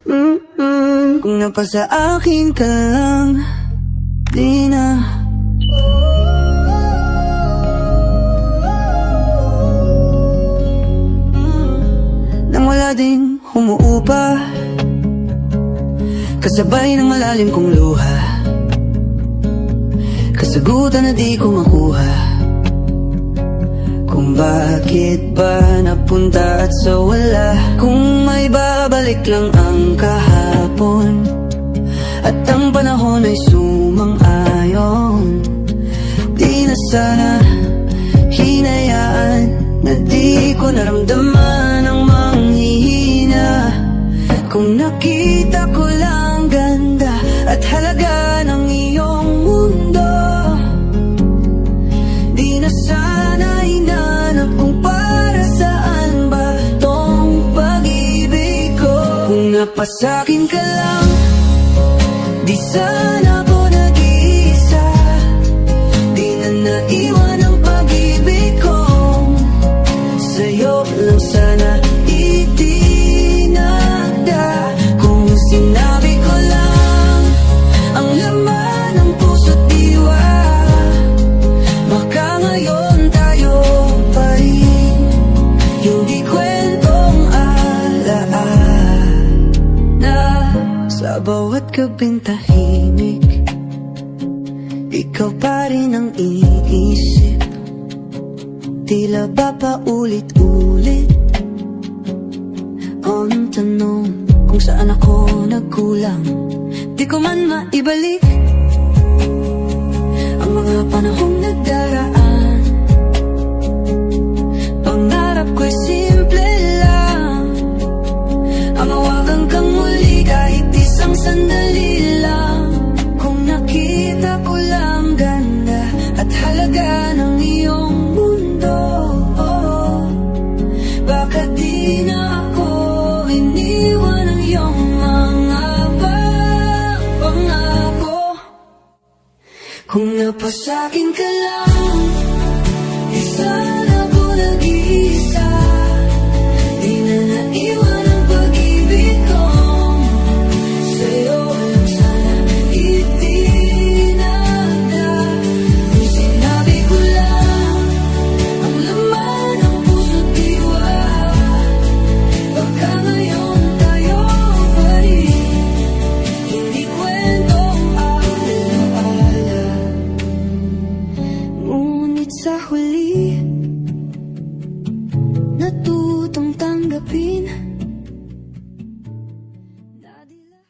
Mm-mm. Kung napasa akin ka lang Di na. Nang wala ding humuupa. Kasabay ng malalim kong luha. Kasagutan na di ko makuha. Kung bakit ba napunta at sa wala? Kung may babalik lang ang naramdaman ang manghihina. Kung nakita ko lang ganda At halaga ng iyong mundo Di na sana hinanap kung para saan ba tong pag-ibig ko. Kung napasakin ka lang Di sana sa bawat gabing tahimik Ikaw pa rin ang iniisip Tila ba paulit-ulit Ang tanong kung saan ako nagkulang? Di ko man maibalik Ang mga panahong nagdaraan Pangarap ko'y simple lang. Ang hawakan kang muli sandali lang. Kung nakita ko lang ganda At halaga ng iyong mundo. Oh, Baka di na ako iniwan ng iyong mga pangako. Kung napasakin ka lang Isa na ko nag-iisa.